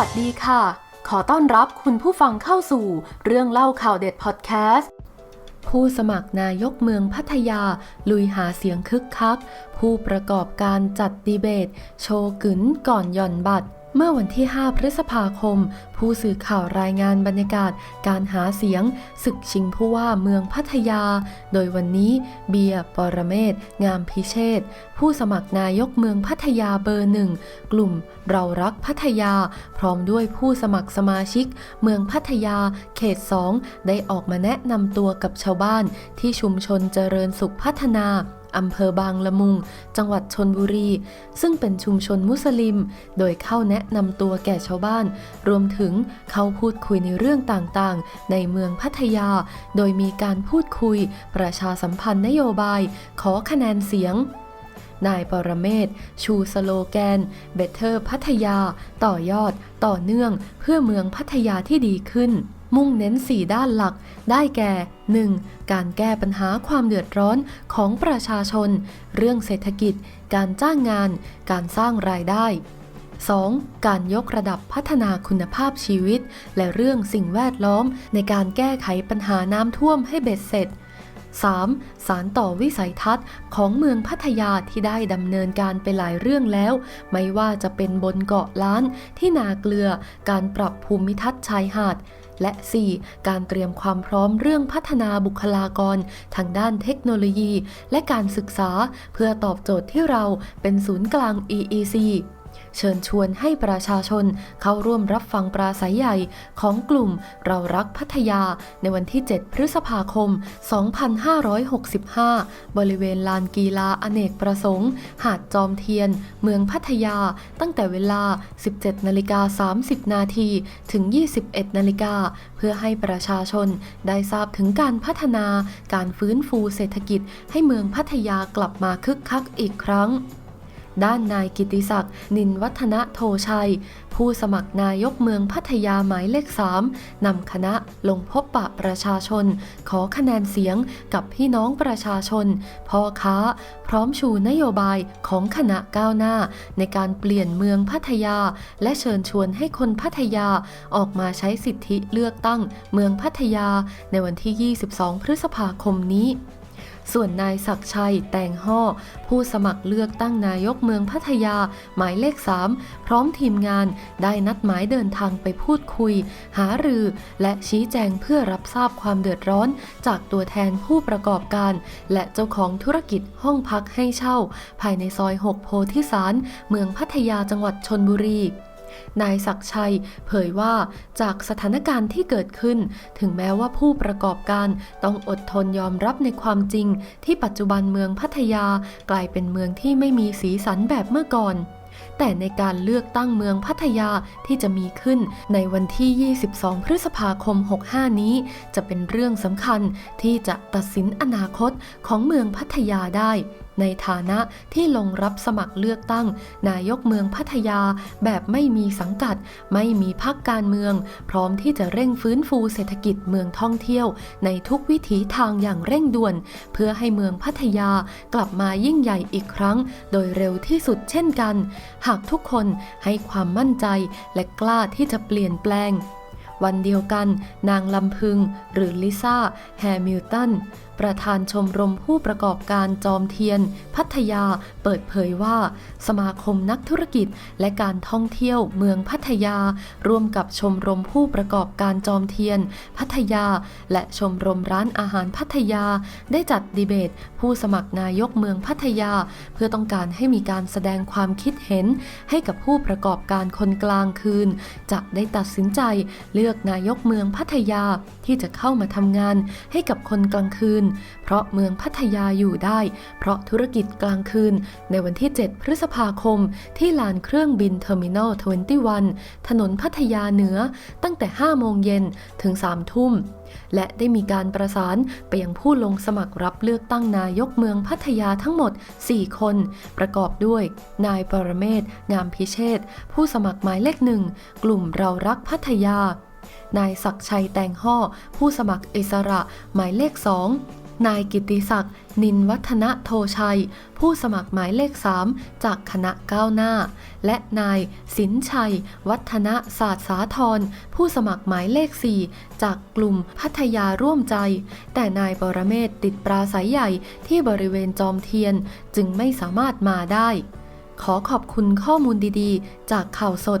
วัสดีค่ะ ขอต้อนรับคุณผู้ฟังเข้าสู่เรื่องเล่าข่าวเด็ดพอดแคสต์ ผู้สมัครนายกเมืองพัทยา ลุยหาเสียงคึกคัก ผู้ประกอบการจัดดีเบต โชว์กึนก่อนหย่อนบัตร เมื่อวันที่ 5 พฤษภาคม ผู้สื่อข่าวรายงานบรรยากาศการหาเสียงศึกชิงผู้ว่าเมืองพัทยา โดยวันนี้เบียร์ปรเมศ งามพิเชษ ผู้สมัครนายกเมืองพัทยาเบอร์หนึ่ง กลุ่มเรารักพัทยา พร้อมด้วยผู้สมัครสมาชิก เมืองพัทยาเขต 2 ได้ออกมาแนะนำตัวกับชาวบ้านที่ชุมชนเจริญสุขพัฒนา อำเภอบางละมุง จังหวัดชนบุรี ซึ่งเป็นชุมชนมุสลิม โดยเข้าแนะนำตัวแก่ชาวบ้าน รวมถึงเข้าพูดคุยในเรื่องต่างๆ ในเมืองพัทยา โดยมีการพูดคุย ประชาสัมพันธ์นโยบาย ขอคะแนนเสียงนายปรเมศ ชูสโลแกน Better พัทยา ต่อยอด ต่อเนื่อง เพื่อเมืองพัทยาที่ดีขึ้น มุ่งเน้น 4 ด้านหลัก ได้แก่ 1. การแก้ปัญหาความเดือดร้อนของประชาชน เรื่องเศรษฐกิจ การจ้างงาน การสร้างรายได้ 2. การยกระดับพัฒนาคุณภาพชีวิต และเรื่องสิ่งแวดล้อม ในการแก้ไขปัญหาน้ำท่วมให้เบ็ดเสร็จ 3. สารต่อวิสัยทัศน์ของเมืองพัทยาที่ได้ดำเนินการไปหลายเรื่องแล้ว ไม่ว่าจะเป็นบนเกาะล้านที่นาเกลือ การปรับภูมิทัศน์ชายหาด และ 4. การเตรียมความพร้อมเรื่องพัฒนาบุคลากร ทางด้านเทคโนโลยี และการศึกษา เพื่อตอบโจทย์ที่เราเป็นศูนย์กลาง EEC เชิญชวนให้ประชาชนเข้าร่วมรับฟังปราศัยใหญ่ของกลุ่มเรารักพัทยาในวันที่ 7 พฤษภาคม 2565 บริเวณลานกีฬาอเนกประสงค์ หาดจอมเทียน เมืองพัทยาตั้งแต่เวลา 17 นาฬิกา 30 นาทีถึง 21 นาฬิกา เพื่อให้ประชาชนได้ทราบถึงการพัฒนาการฟื้นฟูเศรษฐกิจให้เมืองพัทยากลับมาคึกคักอีกครั้ง ด้านนายกิติศักดิ์นินวัฒนะโทชัย ผู้สมัครนายกเมืองพัทยาหมายเลขสามนำคณะลงพบปะประชาชน ขอคะแนนเสียงกับพี่น้องประชาชน พ่อค้า พร้อมชูนโยบายของคณะก้าวหน้า ในการเปลี่ยนเมืองพัทยา และเชิญชวนให้คนพัทยาออกมาใช้สิทธิเลือกตั้งเมืองพัทยาในวันที่ 22 พฤษภาคมนี้ ส่วนนายศักชัยแตงห่อผู้สมัครเลือกตั้งนายกเมืองพัทยา หมายเลข 3 พร้อมทีมงานได้นัดหมายเดินทางไปพูดคุย หารือ และชี้แจงเพื่อรับทราบความเดือดร้อน จากตัวแทนผู้ประกอบการ และเจ้าของธุรกิจห้องพักให้เช่า ภายในซอย 6 โพธิสาร เมืองพัทยาจังหวัดชนบุรี นายศักชัย เผยว่าจากสถานการณ์ที่เกิดขึ้น ถึงแม้ว่าผู้ประกอบการต้องอดทนยอมรับในความจริง ที่ปัจจุบันเมืองพัทยากลายเป็นเมืองที่ไม่มีสีสันแบบเมื่อก่อนแต่ในการเลือกตั้งเมืองพัทยาที่จะมีขึ้นในวันที่ 22 พฤษภาคม 65 นี้ จะเป็นเรื่องสำคัญที่จะตัดสินอนาคตของเมืองพัทยาได้ ในฐานะที่ลงรับสมัครเลือกตั้ง นายกเมืองพัทยาแบบไม่มีสังกัด ไม่มีพักการเมือง พร้อมที่จะเร่งฟื้นฟูเศรษฐกิจเมืองท่องเที่ยว ในทุกวิถีทางอย่างเร่งด่วน เพื่อให้เมืองพัทยากลับมายิ่งใหญ่อีกครั้ง โดยเร็วที่สุดเช่นกัน หากทุกคนให้ความมั่นใจและกล้าที่จะเปลี่ยนแปลงวันเดียวกัน นางลำพึง หรือลิซ่า แฮมิลตัน ประธานชมรมผู้ประกอบการจอมเทียน พัทยาเปิดเผยว่า สมาคมนักธุรกิจและการท่องเที่ยวเมืองพัทยา ร่วมกับชมรมผู้ประกอบการจอมเทียน พัทยา และชมรมร้านอาหารพัทยา ได้จัดดีเบต ผู้สมัครนายกเมืองพัทยา เพื่อต้องการให้มีการแสดงความคิดเห็น ให้กับผู้ประกอบการคนกลางคืน จะได้ตัดสินใจเลือกนายกเมืองพัทยาที่จะเข้ามาทำงานให้กับคนกลางคืนเพราะเมืองพัทยาอยู่ได้ เพราะธุรกิจกลางคืน ในวันที่ 7 พฤษภาคม ที่ลานเครื่องบินเทอร์มินอล 21 ถนนพัทยาเหนือตั้งแต่ 5 โมงเย็นถึง 3 ทุ่มและได้มีการประสานไปยังผู้ลงสมัครรับเลือกตั้งนายกเมืองพัทยาทั้งหมด 4 คน ประกอบด้วย นายปรเมศ งามพิเชษ ผู้สมัครหมายเลขหนึ่ง กลุ่มเรารักพัทยา นายศักชัยแตงห่อผู้สมัครอิสระหมายเลขสองนายกิติศักดิ์นินวัฒนโทชัย ผู้สมัครหมายเลข 3 จากคณะก้าวหน้า และนายสินชัย วัฒนศาสตร์สาธรผู้สมัครหมายเลข 4 จากกลุ่มพัทยาร่วมใจ แต่นายปรเมศติดปราศัยใหญ่ที่บริเวณจอมเทียนจึงไม่สามารถมาได้ ขอขอบคุณข้อมูลดีๆ จากข่าวสด